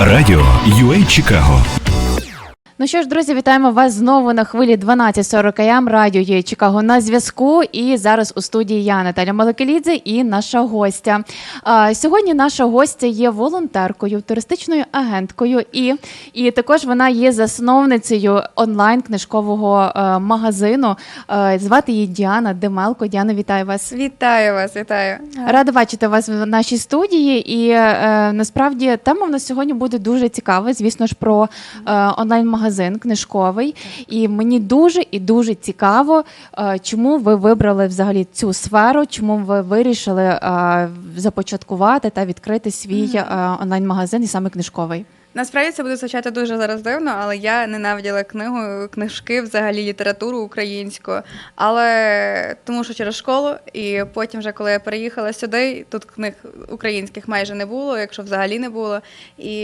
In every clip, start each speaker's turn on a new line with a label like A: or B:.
A: Радіо UA Чикаго
B: Ну що ж, друзі, вітаємо вас знову на хвилі 12.40 АМ Радіо є Чикаго на зв'язку. І зараз у студії я Наталя Маликелідзе і наша гостя. А, сьогодні наша гостя є волонтеркою, туристичною агенткою, і, і також вона є засновницею онлайн книжкового е, магазину. Е, звати її Діана Демелко. Діана, вітаю вас.
C: Вітаю вас, вітаю.
B: Рада бачити вас в нашій студії. І е, насправді тема в нас сьогодні буде дуже цікава. Звісно ж, про е, онлайн-магазин книжковий. І мені дуже і дуже цікаво, е, чому ви вибрали взагалі цю сферу, чому ви вирішили е, започаткувати та відкрити свій е, онлайн-магазин і саме книжковий.
C: Насправді це буде звучати дуже зараз дивно, але я ненавиділа книгу, книжки, взагалі літературу українську. Але тому що через школу, і потім, вже коли я переїхала сюди, тут книг українських майже не було, якщо взагалі не було. І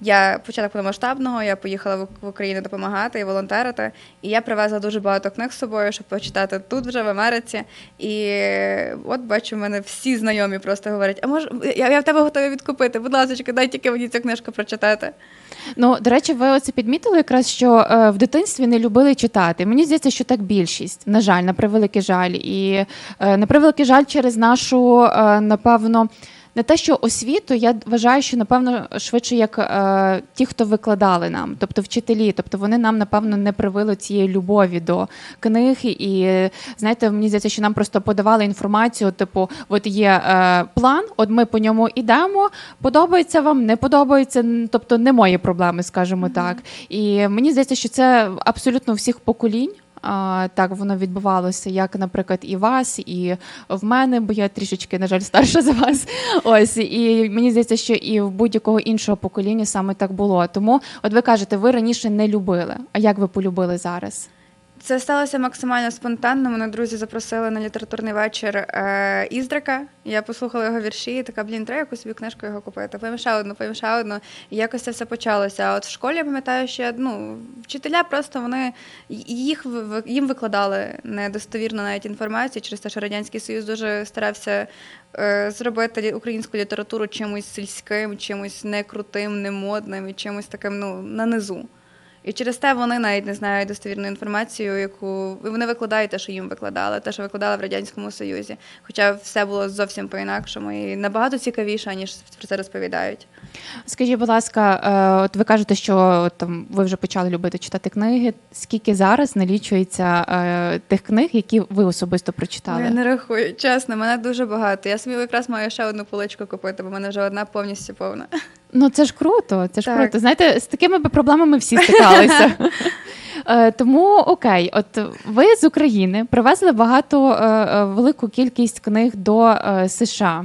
C: я початок повномасштабного, я поїхала в- Україну допомагати і волонтерити. І я привезла дуже багато книг з собою, щоб почитати тут вже в Америці. І от бачу, в мене всі знайомі просто говорять: а може, я, я в тебе готова відкупити. Будь ласка, дай тільки мені цю книжку прочитати.
B: Ну, до речі, ви оце підмітили якраз, що е, в дитинстві не любили читати. Мені здається, що так більшість. На жаль, на превеликий жаль. І е, на превеликий жаль, через нашу, е, напевно. Не те, що освіту, я вважаю, що напевно швидше як е, ті, хто викладали нам, тобто вчителі, тобто вони нам напевно не привили цієї любові до книг. І знаєте, мені здається, що нам просто подавали інформацію. Типу, от є е, план, от ми по ньому йдемо. Подобається вам, не подобається. Тобто не мої проблеми, скажімо так. І мені здається, що це абсолютно всіх поколінь. Так воно відбувалося, як, наприклад, і вас, і в мене, бо я трішечки, на жаль, старша за вас. Ось і мені здається, що і в будь-якого іншого покоління саме так було. Тому, от ви кажете, ви раніше не любили. А як ви полюбили зараз?
C: Це сталося максимально спонтанно. Мене друзі запросили на літературний вечір е, Іздрика. Я послухала його вірші, і така, блін, треба якусь собі книжку його купити. Поїм одну, поїм одну. І якось це все почалося. А от в школі я пам'ятаю, що ну, вчителя просто вони їх їм викладали недостовірну навіть інформацію через те, що Радянський Союз дуже старався е, зробити українську літературу чимось сільським, чимось некрутим, немодним і чимось таким ну, на низу. І через те вони навіть не знають достовірну інформацію, яку вони викладають те, що їм викладали, те, що викладали в радянському союзі. Хоча все було зовсім по-інакшому і набагато цікавіше, ніж про це розповідають.
B: Скажіть, будь ласка, е, от ви кажете, що там ви вже почали любити читати книги. Скільки зараз налічується е, тих книг, які ви особисто прочитали?
C: Я не рахую, чесно, мене дуже багато. Я собі якраз маю ще одну поличку купити, бо в мене вже одна повністю повна.
B: Ну це ж круто. Це ж
C: Так.
B: круто. Знаєте, з такими би проблемами всі стикалися. Е, Тому окей, от ви з України привезли багато е, е, велику кількість книг до США.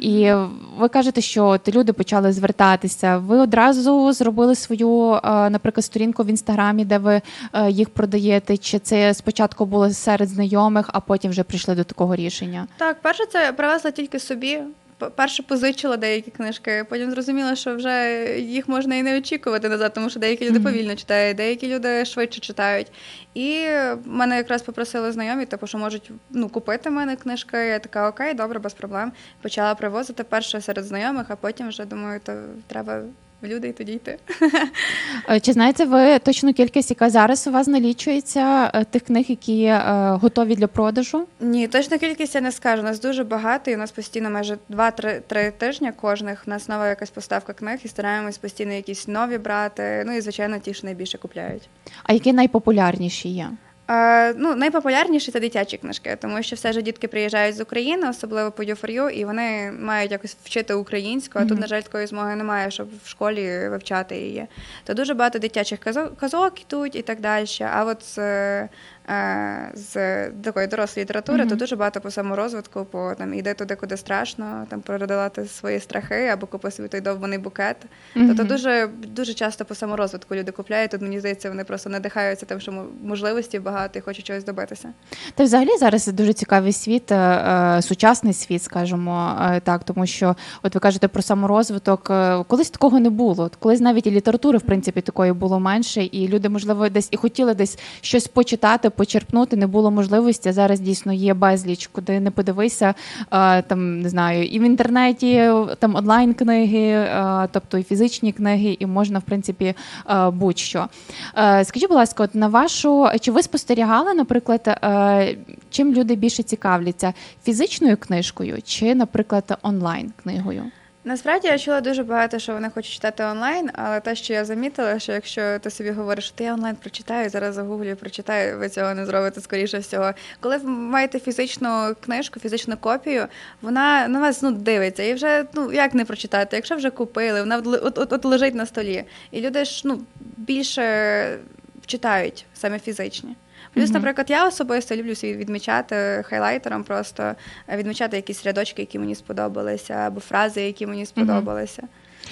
B: І ви кажете, що от люди почали звертатися. Ви одразу зробили свою, наприклад, сторінку в інстаграмі, де ви їх продаєте. Чи це спочатку було серед знайомих, а потім вже прийшли до такого рішення?
C: Так, перше це привезла тільки собі. Перше позичила деякі книжки, потім зрозуміла, що вже їх можна і не очікувати назад, тому що деякі люди повільно читають, деякі люди швидше читають. І мене якраз попросили знайомі, типу, що можуть ну, купити мене книжки. Я така, окей, добре, без проблем. Почала привозити перше серед знайомих, а потім вже думаю, то треба в люди і тоді йти.
B: Е, Чи знаєте ви точну кількість, яка зараз у вас налічується е, тих книг, які е, готові для продажу?
C: Ні, точну кількість я не скажу. Нас дуже багато, і у нас постійно майже 2-3 тижні кожних. У нас нова якась поставка книг, і стараємось постійно якісь нові брати. Ну і звичайно, ті, що найбільше купляють.
B: А які найпопулярніші є?
C: Е, ну, найпопулярніші це дитячі книжки, тому що все ж дітки приїжджають з України, особливо по U4U, і вони мають якось вчити українську, а тут, на жаль, такої змоги немає, щоб в школі вивчати її. То дуже багато дитячих казо- казок ідуть і так далі. А от з, е, з такої дорослої літератури,
B: Мгм.
C: то дуже багато по саморозвитку, по там іди туди, куди страшно, там продолати свої страхи або купи собі той довбаний букет. Тобто дуже дуже часто по саморозвитку люди купляють. Тут мені здається, вони просто надихаються тим, що можливості багато і хочуть чогось добитися.
B: Та взагалі зараз дуже цікавий світ, е, е, сучасний світ, скажімо е, так, тому що от ви кажете про саморозвиток. е, Колись такого не було. Колись навіть і літератури, в принципі, такої було менше, і люди, можливо, десь і хотіли десь щось почитати, почерпнути не було можливості. Зараз дійсно є безліч, куди не подивися. е, Там не знаю, і в інтернеті там онлайн книги, е, тобто і фізичні книги, і можна в принципі е, будь-що. Скажіть, будь ласка, от на вашу чи ви спостерігали, наприклад, чим люди більше цікавляться фізичною книжкою чи, наприклад, онлайн книгою?
C: Насправді я чула дуже багато, що вони хочуть читати онлайн, але те, що я замітила, що якщо ти собі говориш, що ти онлайн прочитаю, зараз загуглю, прочитаю, ви цього не зробите скоріше всього. Коли ви маєте фізичну книжку, фізичну копію, вона на вас ну дивиться, і вже ну як не прочитати, якщо вже купили, вона от, от, от лежить на столі. І люди ж ну більше читають саме фізичні. Плюс, наприклад, я особисто люблю собі відмічати хайлайтером, просто е, відмічати якісь рядочки, які мені сподобалися, або фрази, які мені сподобалися.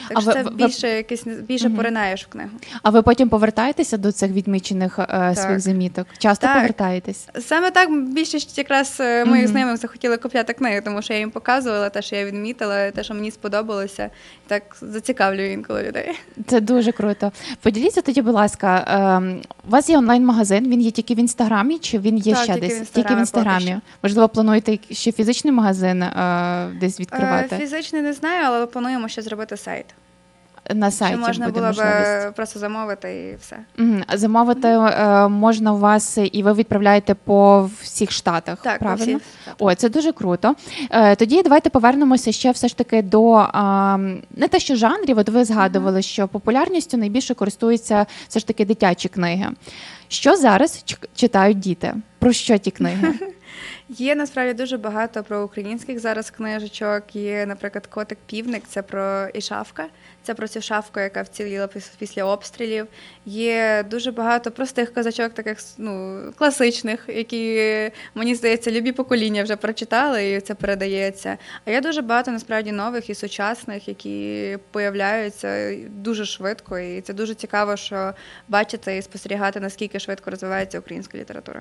C: Так
B: А
C: що
B: ви-
C: це
B: ви- ви-
C: більше якесь більше
B: Мгм.
C: поринаєш в книгу.
B: А ви потім повертаєтеся до цих відмічених е, своїх заміток? Часто
C: Так.
B: повертаєтесь?
C: Саме так більшість якраз е, моїх
B: Мгм.
C: знайомих захотіли купляти книги, тому що я їм показувала те, що я відмітила, те, що мені сподобалося. Так зацікавлюю інколи людей.
B: Це дуже круто. Поділіться тоді, будь ласка, ем, у вас є онлайн-магазин, він є тільки в інстаграмі, чи він є
C: Так,
B: ще
C: тільки
B: десь?
C: Інстаграмі
B: Тільки в інстаграмі. Можливо, плануєте ще фізичний магазин е, десь відкривати
C: Е, Фізичний не знаю, але плануємо ще зробити сайт.
B: На сайті.
C: Що можна
B: буде
C: було
B: можливість.
C: б просто замовити і все.
B: Мгм. Замовити е, можна у вас, і ви відправляєте по всіх штатах.
C: Так,
B: правильно? О, це дуже круто. Е, тоді давайте повернемося ще все ж таки до не те, що жанрів. От ви згадували, що популярністю найбільше користуються все ж таки дитячі книги. Що зараз читають діти? Про що ті книги?
C: Є насправді дуже багато про українських зараз книжечок. Є, наприклад, котик Півник, це про Ішавка. Це про цю шавку, яка вціліла після обстрілів. Є дуже багато простих казачок, таких ну, класичних, які, мені здається, любі покоління вже прочитали, і це передається. А є дуже багато насправді нових і сучасних, які появляються дуже швидко. І це дуже цікаво, що бачити і спостерігати, наскільки швидко розвивається українська література.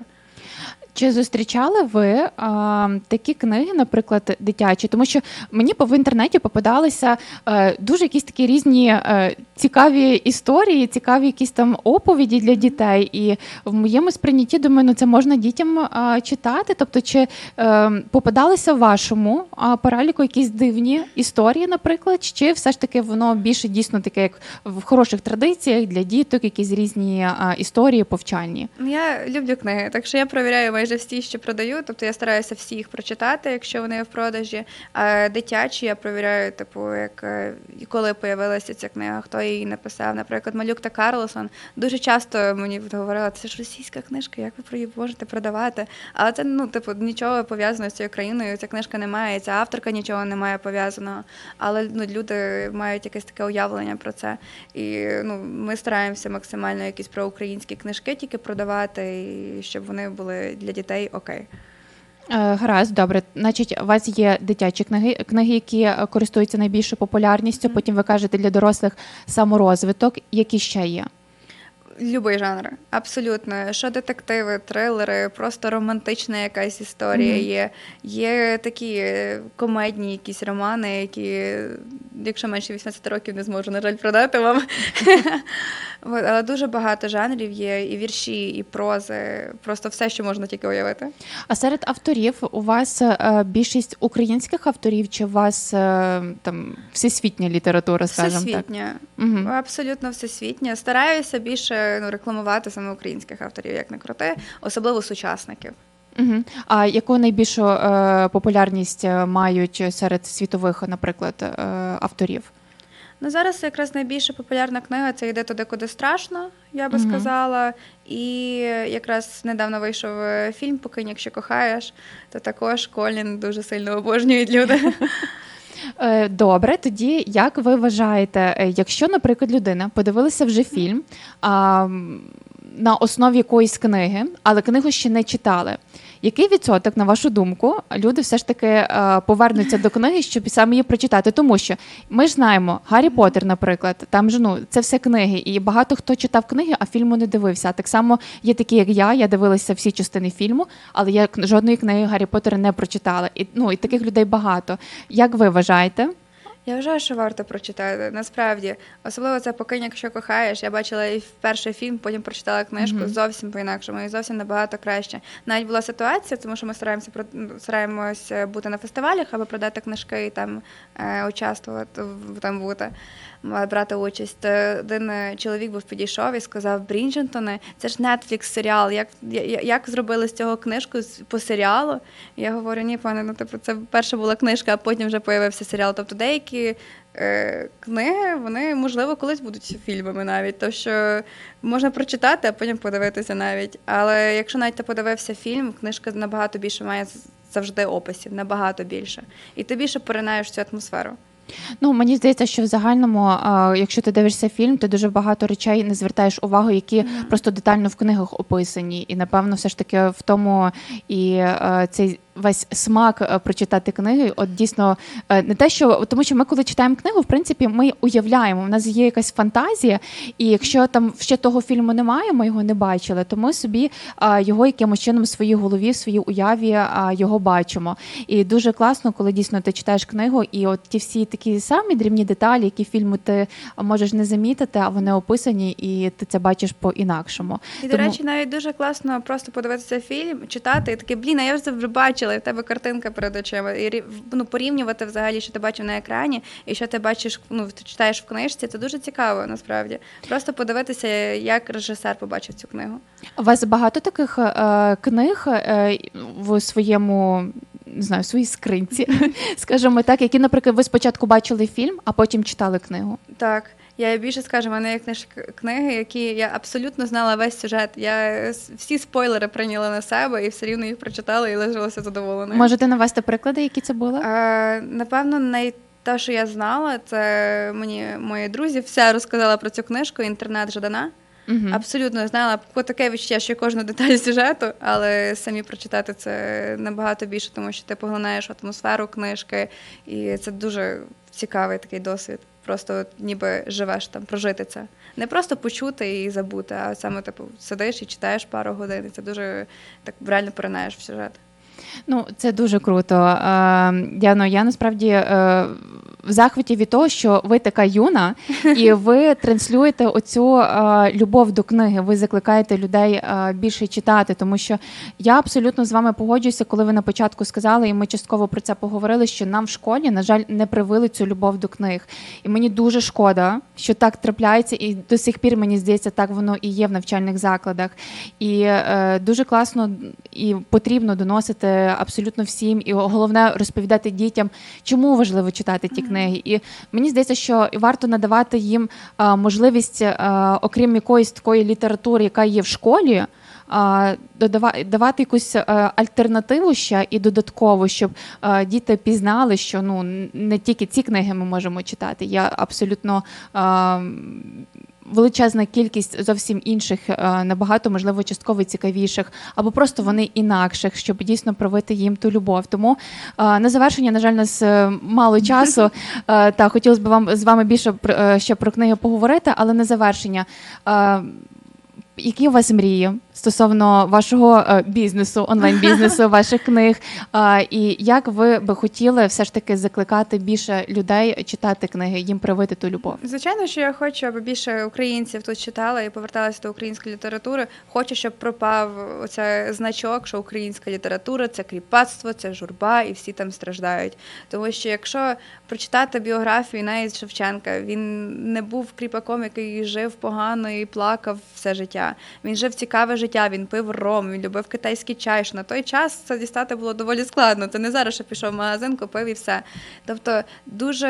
B: Чи зустрічали ви а, такі книги, наприклад, дитячі? Тому що мені в інтернеті попадалися е, дуже якісь такі різні е, цікаві історії, цікаві якісь там оповіді для дітей. І в моєму сприйнятті думаю, ну це можна дітям а, читати. Тобто, чи е, попадалися в вашому а, переліку якісь дивні історії, наприклад, чи все ж таки воно більше дійсно таке, як в хороших традиціях для діток, якісь різні а, історії повчальні?
C: Ну, Я люблю книги, так що я перевіряю майже всі, що продаю. Тобто я стараюся всі їх прочитати, якщо вони в продажі. А дитячі я перевіряю, типу, як е, коли появилася ця книга, хто її написав. Наприклад, Малюк та Карлсон. Дуже часто мені говорили, це ж російська книжка, як ви її можете продавати? Але це ну, типу, нічого пов'язаного з цією країною. Ця книжка не має, ця авторка нічого не має пов'язаного. Але ну, люди мають якесь таке уявлення про це. І ну, ми стараємося максимально якісь проукраїнські книжки тільки продавати, і щоб вони були для дітей окей.
B: Е, Гаразд, добре. Значить, у вас є дитячі книги, книги, які користуються найбільшою популярністю. Потім ви кажете для дорослих саморозвиток. Які ще є?
C: Любий жанр, абсолютно. Що детективи, трилери, просто романтична якась історія
B: Мгм.
C: є. Є такі е, комедні якісь романи, які, якщо менше 18 років, не зможу, на жаль, продати вам. Але дуже багато жанрів є, і вірші, і прози, просто все, що можна тільки уявити.
B: А серед авторів у вас е, більшість українських авторів, чи у вас е, там всесвітня література, скажімо так?
C: Всесвітня.
B: Угу.
C: Абсолютно всесвітня. Стараюся більше ну, рекламувати саме українських авторів, як не крути, особливо сучасників.
B: Угу. А яку найбільшу е, популярність е, мають серед світових, наприклад, е, авторів?
C: Ну зараз якраз найбільша популярна книга це йде туди, куди страшно, я би
B: Мгм.
C: сказала. І якраз недавно вийшов е, фільм Покинь, якщо кохаєш, то також Колін дуже сильно обожнюють люди.
B: Е, Добре, тоді як ви вважаєте, якщо, наприклад, людина подивилася вже фільм а, на основі якоїсь книги, але книгу ще не читали. Який відсоток, на вашу думку, люди все ж таки е, повернуться до книги, щоб саме її прочитати? Тому що ми ж знаємо Гаррі Поттер, наприклад, там же ну це все книги, і багато хто читав книги, а фільму не дивився. Так само є такі, як я. Я дивилася всі частини фільму, але я жодної книги Гаррі Поттера не прочитала. І ну і таких людей багато. Як ви вважаєте?
C: Я вважаю, що варто прочитати. Насправді, особливо це покинь, якщо кохаєш. Я бачила і перший фільм, потім прочитала книжку
B: Мгм.
C: зовсім по-інакшому і зовсім набагато краще. Навіть була ситуація, тому що ми стараємося ну, стараємося бути на фестивалях, аби продати книжки і там е, участвувати в- там бути. Брати участь. То Один е, чоловік був підійшов і сказав: Брінджентони, це ж Netflix серіал. Як, як зробили з цього книжку по серіалу? Я говорю, ні, пане, ну типу, це перша була книжка, а потім вже появився серіал. Тобто деякі е, книги, вони, можливо, колись будуть фільмами навіть. То що можна прочитати, а потім подивитися навіть. Але якщо навіть ти подивився фільм, книжка набагато більше має завжди описів, набагато більше. І ти більше поринаєш цю атмосферу.
B: Ну мені здається, що в загальному, якщо ти дивишся фільм, ти дуже багато речей не звертаєш увагу, які просто детально в книгах описані. І напевно, все ж таки в тому і е, цей весь смак е, прочитати книги. От дійсно е, не те, що тому, що ми, коли читаємо книгу, в принципі, ми уявляємо, у нас є якась фантазія, і якщо там ще того фільму немає, ми його не бачили, то ми собі його якимось чином в своїй голові, в своїй уяві його бачимо. І дуже класно, коли дійсно ти читаєш книгу, і от ті всі такі самі дрібні деталі, які фільму ти можеш не замітити, а вони описані, і ти це бачиш по-інакшому.
C: І, до речі, навіть дуже класно просто подивитися фільм, читати і таке, блін, а я вже це вже і в тебе картинка перед очима. І ну, порівнювати взагалі, що ти бачив на екрані, і що ти бачиш, ну, читаєш в книжці, це дуже цікаво насправді. Просто подивитися, як режисер побачив цю книгу.
B: У вас багато таких е, книг е, в своєму. Не знаю, своїй скринці, скажімо так, які, наприклад, ви спочатку бачили фільм, а потім читали книгу.
C: Так, я більше скажу, в мене є книж... книги, які я абсолютно знала весь сюжет. Я всі спойлери прийняла на себе і все рівно їх прочитала і лишилася задоволеною.
B: Можете навести приклади, які це були?
C: Е, напевно, най... те, що я знала, це мені мої друзі все розказала про цю книжку Інтернет Жадана.
B: Мгм.
C: Абсолютно знала таке відчуття, що кожну деталь сюжету, але самі прочитати це набагато більше, тому що ти поглинаєш атмосферу книжки, і це дуже цікавий такий досвід. Просто от ніби живеш там, прожити це. Не просто почути і забути, а саме типу сидиш і читаєш пару годин. І це дуже так реально поринаєш в сюжет.
B: Ну, це дуже круто. Е, Діано, я насправді е, в захваті від того, що ви така юна, і ви транслюєте оцю е, любов до книги. Ви закликаєте людей більше читати, тому що я абсолютно з вами погоджуюся, коли ви на початку сказали, і ми частково про це поговорили. Що нам в школі, на жаль, не привили цю любов до книг. І мені дуже шкода, що так трапляється, і до сих пір мені здається, так воно і є в навчальних закладах. І дуже класно і потрібно доносити абсолютно всім, і головне розповідати дітям, чому важливо читати ті книги. І мені здається, що варто надавати їм е, можливість, е, окрім якоїсь такої літератури, яка є в школі. давати якусь е, альтернативу ще і додатково, щоб е, діти пізнали, що ну не тільки ці книги ми можемо читати. Я абсолютно е, величезна кількість зовсім інших, е, набагато можливо частково цікавіших, або просто вони інакших, щоб дійсно провити їм ту любов. Тому е, на завершення, на жаль, нас е, мало часу. Та хотілося б вам з вами більше ще про книги поговорити, але на завершення. Які у вас мрії стосовно вашого е, бізнесу, онлайн-бізнесу, ваших книг? І як ви би хотіли все ж таки закликати більше людей читати книги, їм привити ту любов?
C: Звичайно, що я хочу, аби більше українців тут читали і поверталися до української літератури. Хочу, щоб пропав оцей значок, що українська література це кріпацтво, це журба, і всі там страждають. Тому що якщо прочитати біографію навіть Шевченка, він не був кріпаком, який жив погано і плакав все життя. Він жив цікаве життя, він пив ром, він любив китайський чай. Що на той час це дістати було доволі складно. Це не зараз, що пішов в магазин, купив і все. Тобто дуже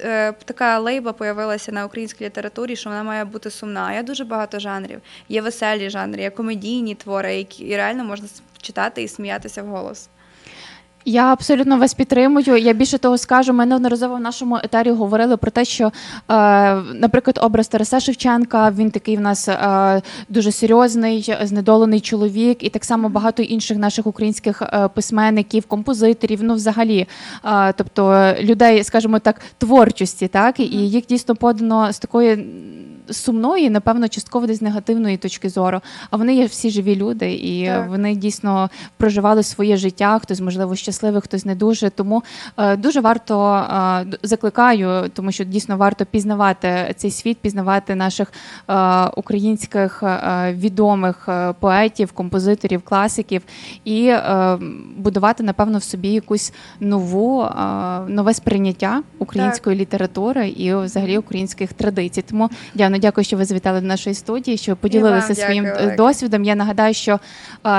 C: е, така лейба появилася на українській літературі, що вона має бути сумна. Є дуже багато жанрів. Є веселі жанри, є комедійні твори, які і реально можна читати і сміятися вголос.
B: Я абсолютно вас підтримую. Я більше того скажу. Ми неодноразово в нашому етері говорили про те, що, е, наприклад, образ Тараса Шевченка він такий в нас е, дуже серйозний, знедолений чоловік, і так само багато інших наших українських е, письменників, композиторів. Ну, взагалі, е, тобто людей, скажімо так, творчості, так і їх дійсно подано з такою сумної, напевно, частково десь негативної точки зору. А вони є всі живі люди, і
C: Так.
B: вони дійсно проживали своє життя. Хтось, можливо, щасливий, хтось не дуже. Тому е, дуже варто е, закликаю, тому що дійсно варто пізнавати цей світ, пізнавати наших е, українських відомих поетів, композиторів, класиків і будувати, напевно, в собі якусь нову нове сприйняття української літератури і взагалі українських традицій. Тому Діано, дякую, що ви завітали до нашої студії, що поділилися своїм
C: дякую
B: досвідом. Я нагадаю, що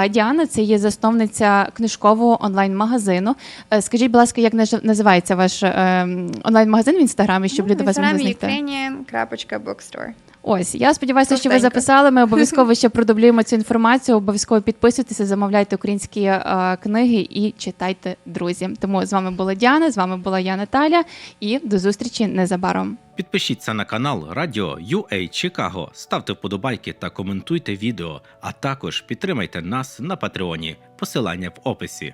B: Діана це є засновниця книжкового онлайн-магазину. Е, Скажіть, будь ласка, як називається ваш е, онлайн-магазин в інстаграмі, щоб люди вас могли знайти?
C: Ukrainian.bookstore.
B: Ось я сподіваюся, що ви записали. Ми обов'язково ще продублюємо цю інформацію. Обов'язково підписуйтеся, замовляйте українські е, книги і читайте, друзі. Тому з вами була Діана, з вами була я Наталя, і до зустрічі незабаром.
D: Підпишіться на канал Радіо UA Чикаго, ставте вподобайки та коментуйте відео, а також підтримайте нас на Патреоні. Посилання в описі.